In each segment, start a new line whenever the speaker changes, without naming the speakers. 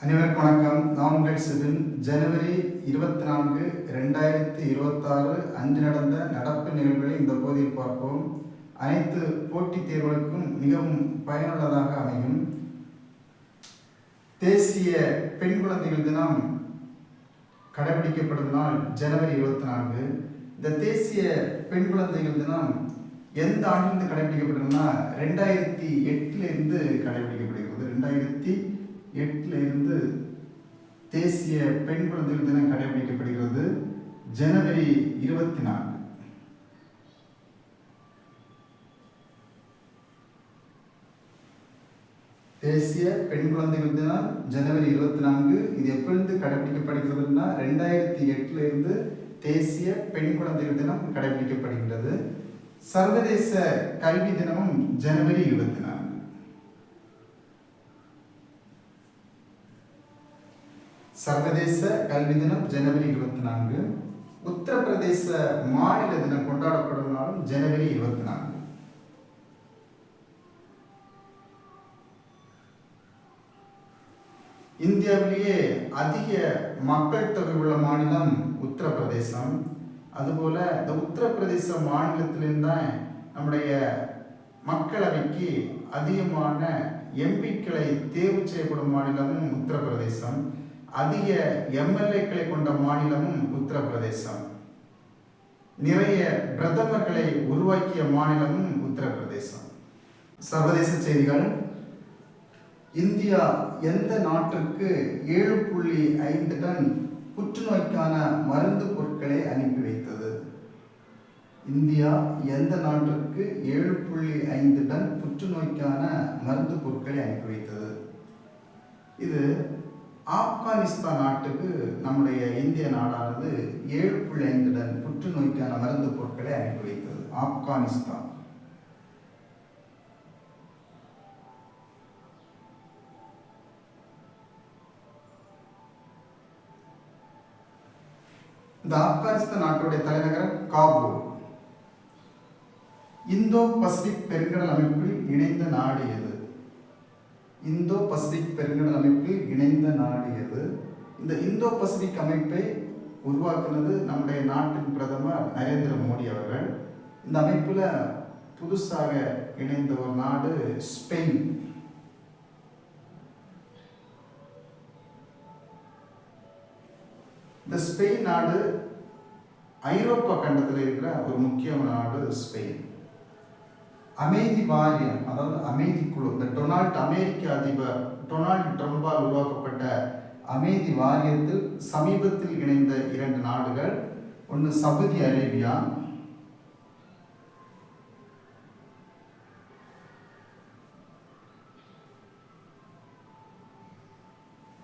அனைவருக்கும் வணக்கம். நான் உங்கள் சிபின். ஜனவரி இருபத்தி நான்கு ரெண்டாயிரத்தி இருபத்தாறு அன்று நடந்த நடப்பு நிகழ்வுகளை இந்த போதியில் பார்ப்போம். அனைத்து போட்டித் தேர்வுகளுக்கும் மிகவும் பயனுள்ளதாக அமையும். தேசிய பெண் குழந்தைகள் தினம் கடைபிடிக்கப்படும் நாள் ஜனவரி இருபத்தி நான்கு இந்த தேசிய பெண் குழந்தைகள் தினம் எந்த ஆண்டிலிருந்து கடைபிடிக்கப்படுதுன்னா ரெண்டாயிரத்தி எட்டிலிருந்து கடைபிடிக்கப்படுகிறது. ரெண்டாயிரத்தி எட்டில் இருந்து தேசிய பெண் குழந்தைகள் தினம் கடைபிடிக்கப்படுகிறது. ஜனவரி இருபத்தி நான்கு தேசிய பெண் குழந்தைகள் தினம் ஜனவரி இருபத்தி நான்கு இது எப்பொழுது கடைபிடிக்கப்படுகிறதுனா ரெண்டாயிரத்தி எட்டுல இருந்து தேசிய பெண் குழந்தைகள் தினம் கடைபிடிக்கப்படுகிறது சர்வதேச கல்வி தினமும் ஜனவரி இருபத்தி நான்கு சர்வதேச கல்வி தினம் ஜனவரி இருபத்தி நான்கு. உத்தரப்பிரதேச மாநில தினம் கொண்டாடப்படும் நாளும் ஜனவரி இருபத்தி நான்கு. இந்தியாவிலேயே அதிக மக்கள் தொகை உள்ள மாநிலம் உத்தரப்பிரதேசம். அதுபோல இந்த உத்தரப்பிரதேச மாநிலத்திலேருந்து தான் நம்முடைய மக்களவைக்கு அதிகமான எம்பிக்களை தேர்வு செய்யப்படும் மாநிலமும் உத்தரப்பிரதேசம். அதிக எம்எல்ஏக்களை கொண்ட மாநிலமும் உத்தரப்பிரதேசம். நிறைய பிரதமர்களை உருவாக்கிய மாநிலமும் உத்தரப்பிரதேசம். சர்வதேச செய்திகள் இந்தியா எந்த நாட்டிற்கு ஏழு புள்ளி ஐந்து டன் புற்றுநோய்க்கான மருந்து பொருட்களை அனுப்பி வைத்தது? இந்தியா எந்த நாட்டிற்கு ஏழு புள்ளி ஐந்து டன் புற்றுநோய்க்கான மருந்து பொருட்களை அனுப்பி வைத்தது? இது ஆப்கானிஸ்தான் நாட்டுக்கு நம்முடைய இந்திய நாடானது ஏழு புள்ளி ஐந்து டன் புற்றுநோய்க்கான மருந்து பொருட்களை அனுப்பி வைத்தது ஆப்கானிஸ்தான். இந்த ஆப்கானிஸ்தான் நாட்டுடைய தலைநகரம் காபூல். இந்தோ பசிபிக் பெருங்கடல் அமைப்பில் இணைந்த நாடு எது? இந்தோ பசிபிக் பெருங்கடல் அமைப்பில் இணைந்த நாடு எது? இந்த இந்தோ பசிபிக் அமைப்பை உருவாக்குனது நம்முடைய நாட்டின் பிரதமர் நரேந்திர மோடி அவர்கள். இந்த அமைப்பில் புதுசாக இணைந்த ஒரு நாடு ஸ்பெயின். இந்த ஸ்பெயின் நாடு ஐரோப்பா கண்டத்தில் இருக்கிற ஒரு முக்கியமான நாடு ஸ்பெயின். அமைதி வாரியம் அதாவது அமைதி குழு இந்த டொனால்ட் அமெரிக்க அதிபர் டொனால்ட் ட்ரம்பால் உருவாக்கப்பட்ட அமைதி வாரியத்தில் சமீபத்தில் இணைந்த இரண்டு நாடுகள் ஒன்று சவுதி அரேபியா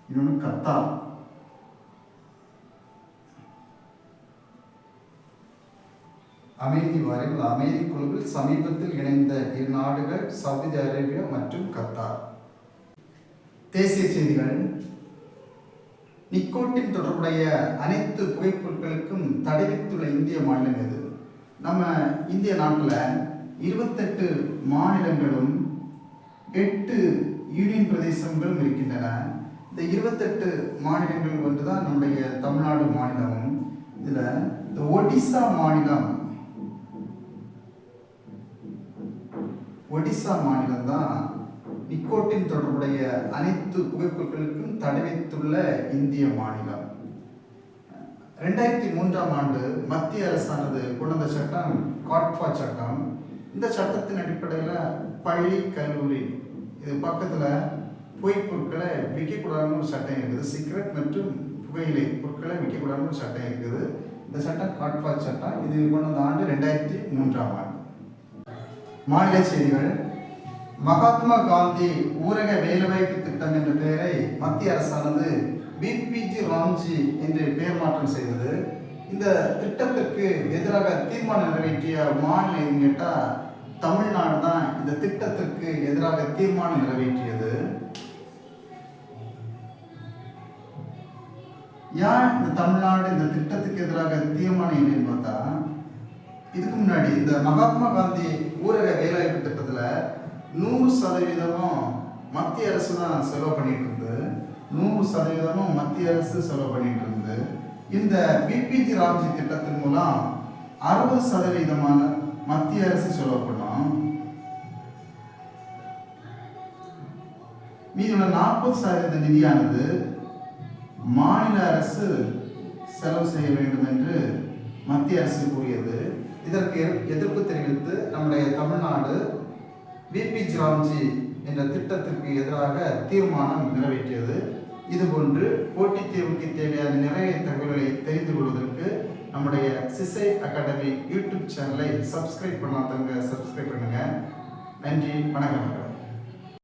இன்னொன்று கத்தார். அமைதி வரைவில் அமைதி குழுவில் சமீபத்தில் இணைந்த இரு நாடுகள் சவுதி அரேபியா மற்றும் கத்தார். தேசிய செய்திகள். நிக்கோட்டின் தொடர்புடைய அனைத்து புகைப்பொருட்களுக்கும் தடை விதித்துள்ள இந்திய மாநிலம் எது? நம்ம இந்திய நாட்டில் இருபத்தெட்டு மாநிலங்களும் எட்டு யூனியன் பிரதேசங்களும் இருக்கின்றன. இந்த இருபத்தெட்டு மாநிலங்கள் வந்து தான் நம்முடைய தமிழ்நாடு மாநிலமும். இதில் இந்த ஒடிசா மாநிலம் ஒடிசா மாநிலம் தான் நிக்கோட்டின் தொடர்புடைய அனைத்து புகைப்பொருட்களுக்கும் தடை வைத்துள்ள இந்திய மாநிலம். ரெண்டாயிரத்தி மூன்றாம் ஆண்டு மத்திய அரசானது கொண்ட சட்டம் காட்பா சட்டம் இந்த சட்டத்தின் அடிப்படையில் பள்ளி கல்லூரி இது பக்கத்தில் புகை பொருட்களை விற்கக்கூடாதுன்னு ஒரு சட்டம் இருக்குது. சிகரெட் மற்றும் புகையிலை பொருட்களை விற்கக்கூடாதுன்னு ஒரு சட்டம் இருக்குது. இந்த சட்டம் காட்பா சட்டம். இது கொண்டு வந்த ஆண்டு ரெண்டாயிரத்தி மூன்றாம் ஆண்டு. மாநில செய்திகள். மகாத்மா காந்தி ஊரக வேலைவாய்ப்பு திட்டம் என்ற பெயரை மத்திய அரசானது பிபிஜி ராம்ஜி என்று பெயர் மாற்றம் செய்தது. இந்த திட்டத்திற்கு எதிராக தீர்மானம் நிறைவேற்றிய மாநிலம் எதுன்னு கேட்டால் தமிழ்நாடு தான் இந்த திட்டத்திற்கு எதிராக தீர்மானம் நிறைவேற்றியது. ஏன் இந்த தமிழ்நாடு இந்த திட்டத்துக்கு எதிராக தீர்மானம் என்னன்னு பார்த்தா இதுக்கு முன்னாடி இந்த மகாத்மா காந்தி ஊரக வேலைவாய்ப்பு திட்டத்தில் நூறு சதவீதமும் மத்திய அரசு தான் செலவு பண்ணிட்டு இருந்தது. நூறு சதவீதமும் மத்திய அரசு செலவு பண்ணிட்டு இருந்தது. இந்த பிபிஜி ராம்ஜி திட்டத்தின் மூலம் அறுபது சதவீதமான மத்திய அரசு செலவு பண்ணும். மீதியுள்ள நாற்பது சதவீத நிதியானது மாநில அரசு செலவு செய்ய வேண்டும் என்று மத்திய அரசு கூறியது. விபி ராம்ஜி என்ற திட்டத்திற்கு எதிராக தீர்மானம் நிறைவேற்றியது. இதுபோன்று போட்டித் தேர்வுக்கு தேவையான நிறைய தகவல்களை தெரிந்து கொள்வதற்கு நம்முடைய சிசை அகாடமி யூடியூப் சேனலை சப்ஸ்கிரைப் பண்ணாதவங்க சப்ஸ்கிரைப் பண்ணுங்கள் நன்றி வணக்கம்